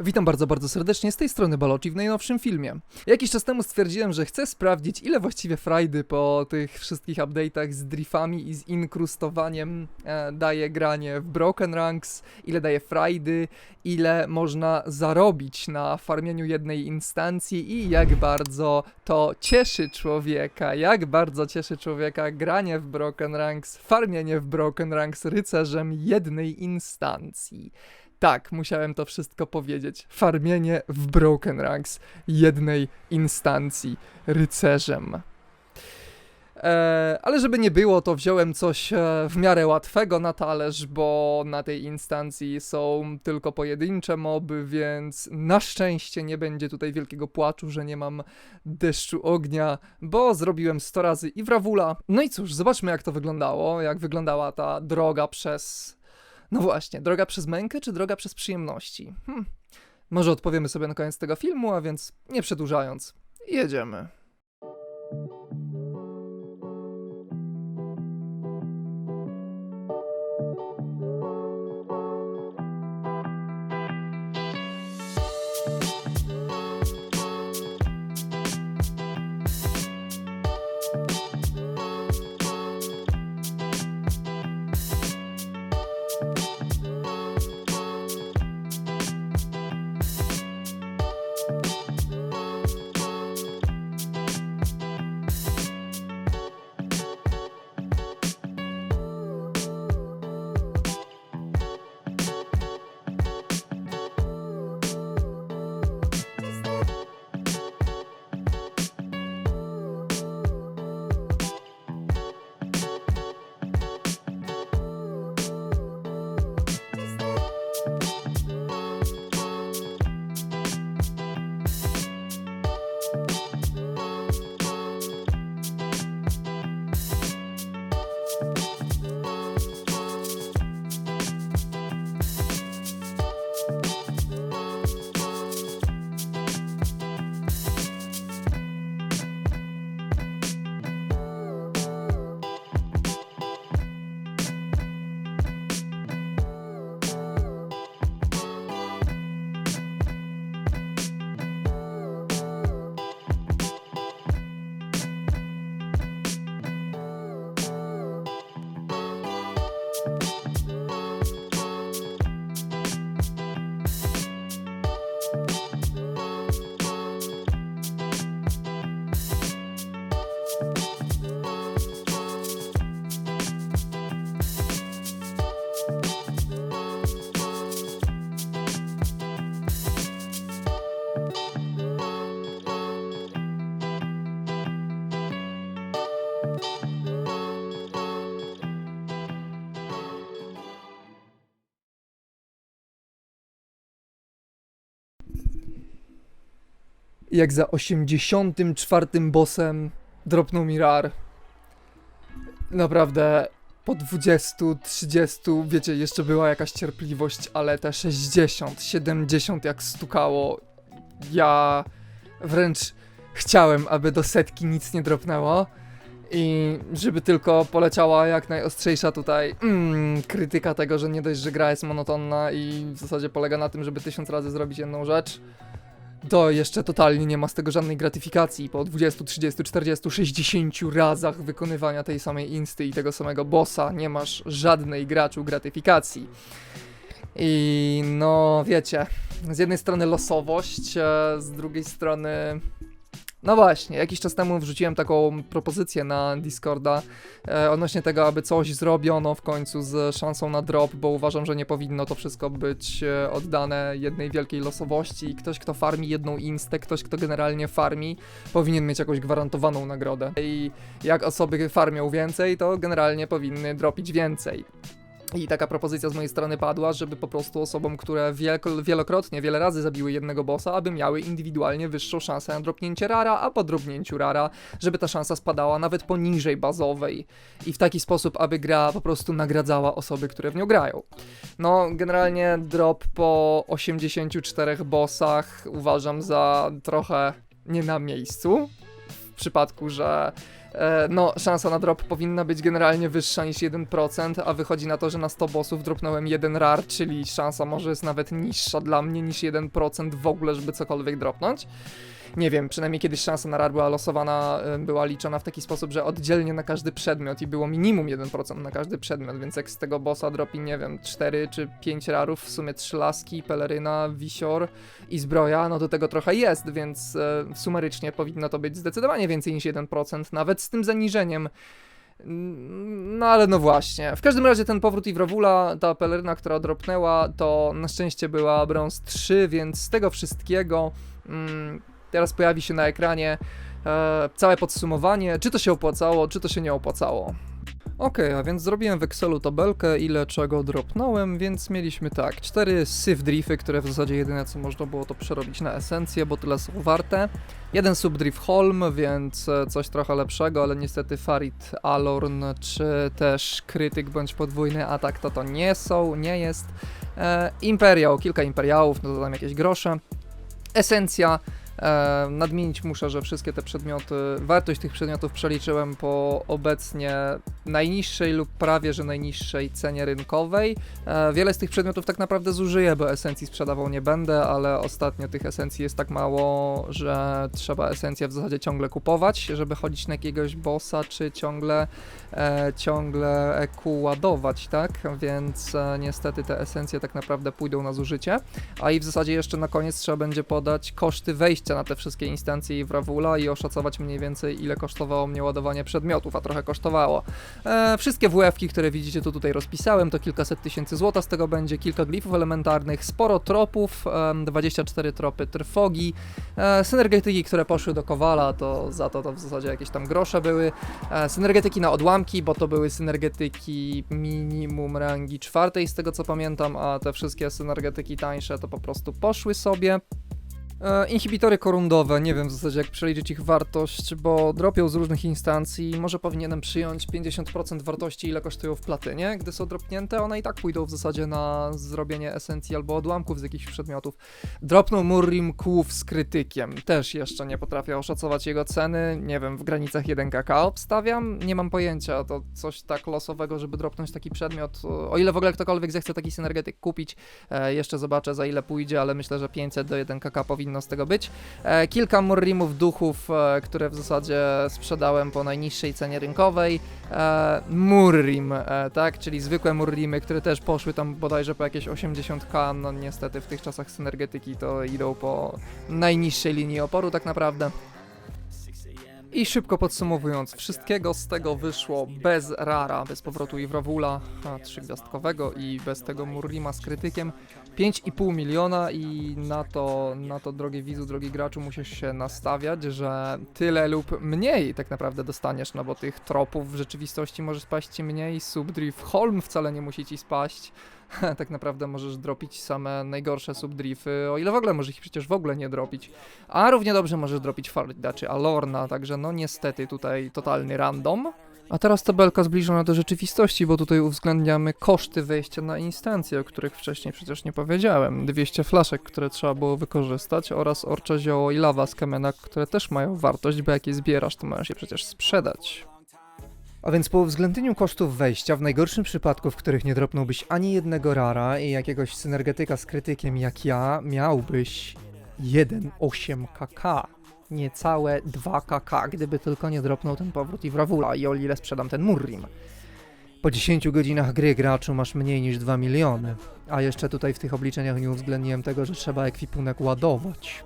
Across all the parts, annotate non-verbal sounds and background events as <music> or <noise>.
Witam bardzo, bardzo serdecznie z tej strony Baloci w najnowszym filmie. Jakiś czas temu stwierdziłem, że chcę sprawdzić, ile właściwie frajdy po tych wszystkich update'ach z driftami i z inkrustowaniem e, daje granie w Broken Ranks, ile daje frajdy, ile można zarobić na farmieniu jednej instancji i jak bardzo to cieszy człowieka, jak bardzo cieszy człowieka granie w Broken Ranks, farmienie w Broken Ranks rycerzem jednej instancji. Tak, musiałem to wszystko powiedzieć. Farmienie w Broken Ranks jednej instancji rycerzem. E, ale żeby nie było, to wziąłem coś e, w miarę łatwego na talerz, bo na tej instancji są tylko pojedyncze moby, więc na szczęście nie będzie tutaj wielkiego płaczu, że nie mam deszczu ognia, bo zrobiłem 100 razy i wrawula. No i cóż, zobaczmy jak to wyglądało, jak wyglądała ta droga przez no właśnie, droga przez mękę czy droga przez przyjemności? Hm. Może odpowiemy sobie na koniec tego filmu, a więc nie przedłużając, jedziemy. Jak za 84 bossem dropnął mi rar. Naprawdę po 20, 30, wiecie, jeszcze była jakaś cierpliwość, ale te 60, 70 jak stukało, ja wręcz chciałem, aby do setki nic nie dropnęło. I żeby tylko poleciała jak najostrzejsza tutaj mm, krytyka tego, że nie dość, że gra jest monotonna i w zasadzie polega na tym, żeby tysiąc razy zrobić jedną rzecz, to jeszcze totalnie nie ma z tego żadnej gratyfikacji. Po 20, 30, 40, 60 razach wykonywania tej samej insty i tego samego bossa nie masz żadnej graczu gratyfikacji. I no wiecie, z jednej strony losowość, e, z drugiej strony no właśnie, jakiś czas temu wrzuciłem taką propozycję na Discorda e, odnośnie tego, aby coś zrobiono w końcu z szansą na drop, bo uważam, że nie powinno to wszystko być e, oddane jednej wielkiej losowości. Ktoś, kto farmi jedną instać, ktoś, kto generalnie farmi, powinien mieć jakąś gwarantowaną nagrodę. I jak osoby farmią więcej, to generalnie powinny dropić więcej. I taka propozycja z mojej strony padła, żeby po prostu osobom, które wielokrotnie, wiele razy zabiły jednego bossa, aby miały indywidualnie wyższą szansę na dropnięcie rara, a po dropnięciu rara, żeby ta szansa spadała nawet poniżej bazowej. I w taki sposób, aby gra po prostu nagradzała osoby, które w nią grają. No, generalnie drop po 84 bossach uważam za trochę nie na miejscu. W przypadku, że no szansa na drop powinna być generalnie wyższa niż 1%, a wychodzi na to, że na 100 bossów dropnąłem jeden rar, czyli szansa może jest nawet niższa dla mnie niż 1% w ogóle, żeby cokolwiek dropnąć. Nie wiem, przynajmniej kiedyś szansa na rar była losowana, e, była liczona w taki sposób, że oddzielnie na każdy przedmiot i było minimum 1% na każdy przedmiot, więc jak z tego bossa dropi, nie wiem, 4 czy 5 rarów, w sumie 3 laski, peleryna, wisior i zbroja, no do tego trochę jest, więc e, sumarycznie powinno to być zdecydowanie więcej niż 1%, nawet z tym zaniżeniem. No ale no właśnie. W każdym razie ten powrót Iwrawula, ta peleryna, która dropnęła, to na szczęście była brąz 3, więc z tego wszystkiego mm, teraz pojawi się na ekranie e, całe podsumowanie, czy to się opłacało, czy to się nie opłacało. Okej, a więc zrobiłem w Excelu tabelkę, ile czego dropnąłem, więc mieliśmy tak, cztery Sith Drify, które w zasadzie jedyne co można było to przerobić na esencję, bo tyle są warte. Jeden Subdrift Holm, więc e, coś trochę lepszego, ale niestety Farid Alorn, czy też Krytyk bądź podwójny atak to to nie są, nie jest. E, Imperiał, kilka Imperiałów, no to tam jakieś grosze. Esencja, nadmienić muszę, że wszystkie te przedmioty, wartość tych przedmiotów przeliczyłem po obecnie najniższej lub prawie że najniższej cenie rynkowej. E, wiele z tych przedmiotów tak naprawdę zużyję, bo esencji sprzedawał nie będę, ale ostatnio tych esencji jest tak mało, że trzeba esencję w zasadzie ciągle kupować, żeby chodzić na jakiegoś bossa, czy ciągle, e, ciągle EQ ładować, tak? Więc e, niestety te esencje tak naprawdę pójdą na zużycie. A i w zasadzie jeszcze na koniec trzeba będzie podać koszty wejścia na te wszystkie instancje w Rawula i oszacować mniej więcej ile kosztowało mnie ładowanie przedmiotów, a trochę kosztowało. E, wszystkie WF-ki, które widzicie tu tutaj rozpisałem, to kilkaset tysięcy złota z tego będzie, kilka glifów elementarnych, sporo tropów, em, 24 tropy trwogi, e, synergetyki, które poszły do Kowala, to za to to w zasadzie jakieś tam grosze były, e, synergetyki na odłamki, bo to były synergetyki minimum rangi czwartej z tego co pamiętam, a te wszystkie synergetyki tańsze to po prostu poszły sobie. E, inhibitory korundowe, nie wiem w zasadzie jak przeliczyć ich wartość, bo dropią z różnych instancji. Może powinienem przyjąć 50% wartości, ile kosztują w platynie, gdy są dropnięte. One i tak pójdą w zasadzie na zrobienie esencji albo odłamków z jakichś przedmiotów. Dropnął Murrim kłów z krytykiem. Też jeszcze nie potrafię oszacować jego ceny. Nie wiem, w granicach 1kk obstawiam. Nie mam pojęcia. To coś tak losowego, żeby dropnąć taki przedmiot. O ile w ogóle ktokolwiek zechce taki synergetyk kupić, e, jeszcze zobaczę za ile pójdzie, ale myślę, że 500 do 1kk powinno z tego być. E, kilka Murrimów duchów, e, które w zasadzie sprzedałem po najniższej cenie rynkowej. E, Murrim, e, tak, czyli zwykłe Murrimy, które też poszły tam bodajże po jakieś 80k. No niestety w tych czasach synergetyki to idą po najniższej linii oporu tak naprawdę. I szybko podsumowując, wszystkiego z tego wyszło bez rara, bez powrotu Iwrawula trzygwiazdkowego i bez tego Murrima z krytykiem. 5,5 miliona i na to, na to drogi widzu, drogi graczu musisz się nastawiać, że tyle lub mniej tak naprawdę dostaniesz, no bo tych tropów w rzeczywistości może spaść ci mniej, Subdrift Holm wcale nie musi ci spaść. <laughs> tak naprawdę możesz dropić same najgorsze subdrify, o ile w ogóle możesz ich przecież w ogóle nie dropić. A równie dobrze możesz dropić Farida czy Alorna, także no niestety tutaj totalny random. A teraz tabelka zbliżona do rzeczywistości, bo tutaj uwzględniamy koszty wejścia na instancję, o których wcześniej przecież nie powiedziałem. 200 flaszek, które trzeba było wykorzystać oraz orcze zioło i lawa z kamena, które też mają wartość, bo jak je zbierasz, to możesz je przecież sprzedać. A więc po uwzględnieniu kosztów wejścia, w najgorszym przypadku, w których nie dropnąłbyś ani jednego rara i jakiegoś synergetyka z krytykiem jak ja, miałbyś 1,8 kk. Niecałe 2 kk, gdyby tylko nie dropnął ten powrót i wrawula i o ile sprzedam ten Murrim. Po 10 godzinach gry graczu masz mniej niż 2 miliony. A jeszcze tutaj w tych obliczeniach nie uwzględniłem tego, że trzeba ekwipunek ładować.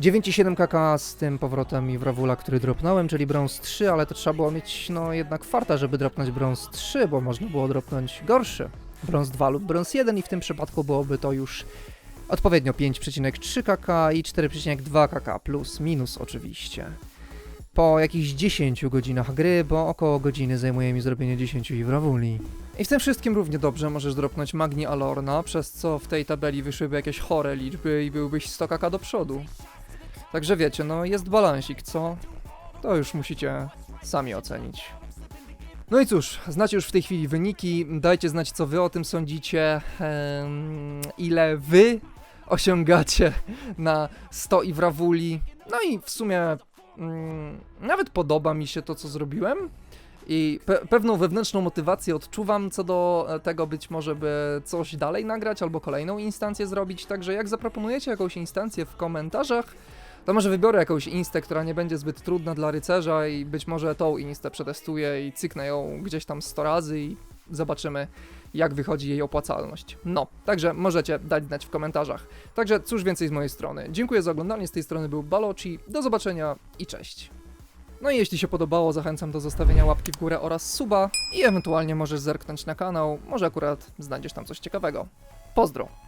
9,7 kk z tym powrotem i wrawula, który dropnąłem, czyli brąz 3, ale to trzeba było mieć no jednak farta, żeby dropnąć brąz 3, bo można było dropnąć gorszy. Brąz 2 lub brąz 1 i w tym przypadku byłoby to już odpowiednio 5,3 kk i 4,2 kk plus minus oczywiście. Po jakichś 10 godzinach gry, bo około godziny zajmuje mi zrobienie 10 iwrawuli. I w tym wszystkim równie dobrze możesz dropnąć Magni Alorna, przez co w tej tabeli wyszłyby jakieś chore liczby i byłbyś 100 kk do przodu. Także wiecie, no jest balansik, co? To już musicie sami ocenić. No i cóż, znacie już w tej chwili wyniki, dajcie znać co wy o tym sądzicie, ile wy osiągacie na 100 i wrawuli. No i w sumie mm, nawet podoba mi się to, co zrobiłem. I pe pewną wewnętrzną motywację odczuwam co do e, tego, być może by coś dalej nagrać albo kolejną instancję zrobić. Także jak zaproponujecie jakąś instancję w komentarzach, to może wybiorę jakąś instać, która nie będzie zbyt trudna dla rycerza i być może tą instać przetestuję i cyknę ją gdzieś tam 100 razy i zobaczymy, jak wychodzi jej opłacalność. No, także możecie dać znać w komentarzach. Także cóż więcej z mojej strony. Dziękuję za oglądanie, z tej strony był Baloci, do zobaczenia i cześć. No i jeśli się podobało, zachęcam do zostawienia łapki w górę oraz suba i ewentualnie możesz zerknąć na kanał, może akurat znajdziesz tam coś ciekawego. Pozdro!